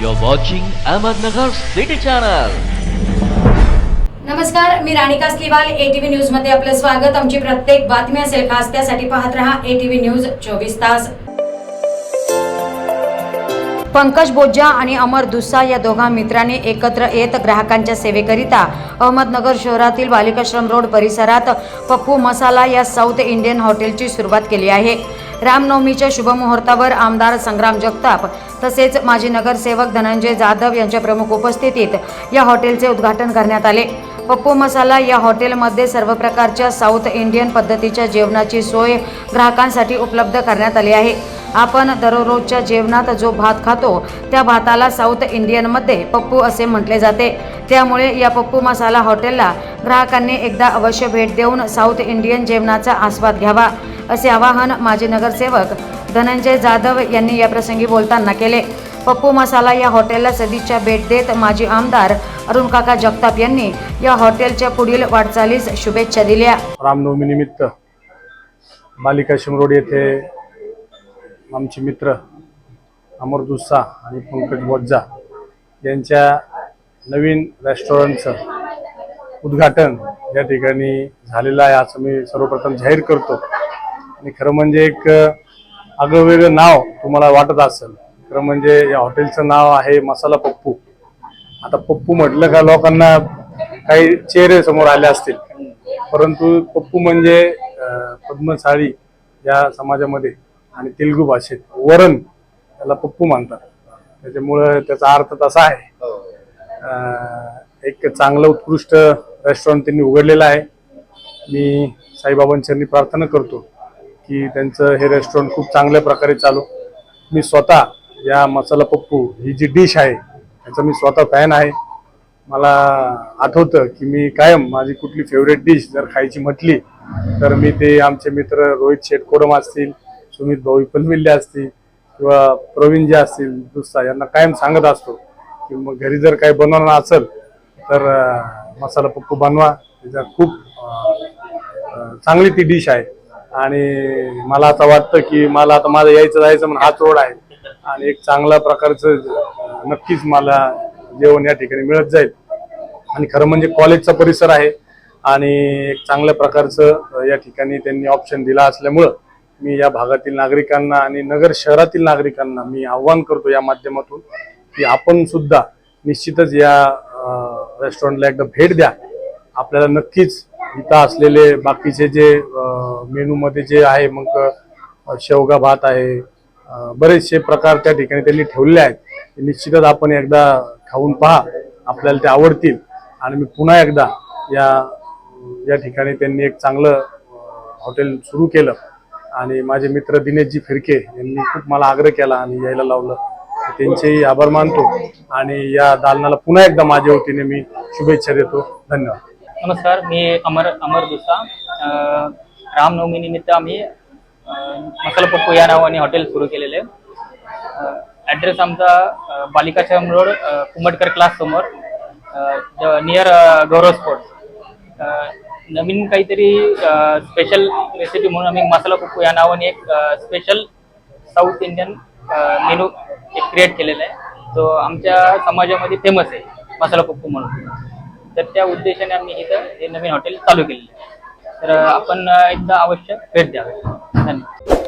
You're watching Ahmednagar City Channel. नमस्कार मी Ranika स्लिवाल ATV न्यूजमध्ये आपलं स्वागत. आमची प्रत्येक बातमी असेल खास त्यासाठी पाहत रहा एटीव्ही न्यूज चोवीस तास. पंकज बोज्जा आणि अमर दुस्सा या दोघा मित्रांनी एकत्र येत ग्राहकांच्या सेवेकरिता अहमदनगर शहरातील बालिकाश्रम रोड परिसरात पप्पू मसाला या साऊथ इंडियन हॉटेलची सुरुवात केली आहे. रामनवमीच्या शुभमुहूर्तावर आमदार संग्राम जगताप तसेच माजी नगरसेवक धनंजय जाधव यांच्या प्रमुख उपस्थितीत या हॉटेलचे उद्घाटन करण्यात आले. पप्पू मसाला या हॉटेलमध्ये सर्व प्रकारच्या साऊथ इंडियन पद्धतीच्या जेवणाची सोय ग्राहकांसाठी उपलब्ध करण्यात आली आहे. आपण दररोजच्या जेवणात जो भात खातो त्या भाताला साऊथ इंडियनमध्ये पप्पू असे म्हटले जाते. त्यामुळे या पप्पू मसाला हॉटेलला ग्राहकांनी एकदा अवश्य भेट देऊन साऊथ इंडियन जेवणाचा आस्वाद घ्यावा असे आवाहन माजी नगरसेवक धनंजय जाधव यांनी याप्रसंगी बोलताना केले. पप्पू मसाला या हॉटेलला सदिच्छा भेट देत माजी आमदार अरुण काका जगताप यांनी या हॉटेलच्या पुढील वाटचालीस शुभेच्छा दिल्या. रामनवमीनिमित्त मालिका रोड येथे आमचे मित्र अमर दुस्सा आणि पंकज बोज्जा यांच्या नवीन रेस्टॉरंटचं उद्घाटन या ठिकाणी झालेलं आहे. असं मी सर्वप्रथम जाहीर करतो. आणि खरं म्हणजे एक आगळं वेगळं नाव तुम्हाला वाटत असेल. खरं म्हणजे या हॉटेलचं नाव आहे मसाला पप्पू. आता पप्पू म्हटलं का लोकांना काही चेहरे समोर आले असतील. परंतु पप्पू म्हणजे पद्मसाळी या समाजामध्ये आणि तेलुगू भाषेत वरण त्याला पप्पू मानतात. त्याच्यामुळं त्याचा अर्थ तसा आहे. हो. एक चांगलं उत्कृष्ट रेस्टॉरंट त्यांनी उघडलेलं आहे. मी साईबाबांच्यांनी प्रार्थना करतो की त्यांचं हे रेस्टॉरंट खूप चांगल्या प्रकारे चालू. मी स्वतः या मसाला पप्पू ही जी डिश आहे त्याचा मी स्वतः फॅन आहे. मला आठवतं की मी कायम माझी कुठली फेवरेट डिश जर खायची म्हटली तर मी ते आमचे मित्र रोहित शेटकोडम असतील सुमित भाऊ पनविल्ले असतील किंवा प्रवीण जे असतील दुसरा यांना कायम सांगत असतो. की मग घरी जर काही बनवणार असेल तर मसाला पप्पू बनवा. त्याचा खूप चांगली ती डिश आहे. आणि मला आता वाटतं की मला आता माझं यायचं जायचं म्हणून हाच रोड आहे. आणि एक चांगल्या प्रकारचं नक्कीच मला जेवण या ठिकाणी मिळत जाईल. आणि खरं म्हणजे कॉलेजचा परिसर आहे. आणि एक चांगल्या प्रकारचं या ठिकाणी त्यांनी ऑप्शन दिला असल्यामुळं मी या भागातील नागरिकांना आणि नगर शहरातील नागरिकांना मी आव्हान करतो या माध्यमातून. की आपण सुद्धा निश्चितच या रेस्टॉरंटला एकदा भेट द्या. आपल्याला नक्कीच इथं असलेले बाकीचे जे मेनूमध्ये जे आहे मग शेवगा भात आहे बरेचसे प्रकार त्या ठिकाणी त्यांनी ठेवलेले आहेत. निश्चितच आपण एकदा खाऊन पहा आपल्याला ते आवडतील. आणि मी पुन्हा एकदा या या ठिकाणी त्यांनी एक चांगलं हॉटेल सुरू केलं. आणि माझे मित्र दिनेशजी फिरके यांनी खूप मला आग्रह केला आणि यायला लावलं. त्यांचेही आभार मानतो आणि या दालनाला पुन्हा एकदा माझ्या वतीने मी शुभेच्छा देतो. धन्यवाद. नमस्कार मी अमर अमर दुसा रामनवमी रामनवमीनिमित्त आम्ही मसाला पप्पू या नावाने हॉटेल सुरू केलेले. ॲड्रेस आमचा बालिकाच्या रोड कुंभटकर क्लास समोर नियर गौरव स्पोर्ट्स नवीन काहीतरी स्पेशल रेसिपी म्हणून आम्ही मसाला पप्पू या नावाने एक स्पेशल साऊथ इंडियन मेनू एक क्रिएट केलेला आहे. जो आमच्या समाजामध्ये फेमस आहे मसाला पप्पू म्हणून. तर त्या उद्देशाने आम्ही इथं हे नवीन हॉटेल चालू केलेलं आहे. तर आपण एकदा अवश्य भेट द्यावे. धन्यवाद.